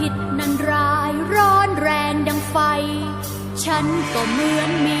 ผิดนั้นร้ายร้อนแรงดังไฟ ฉันก็เหมือนมี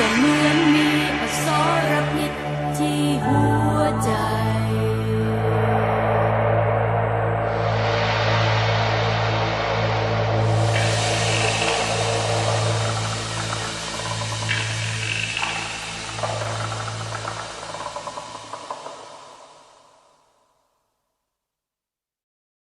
còn mưa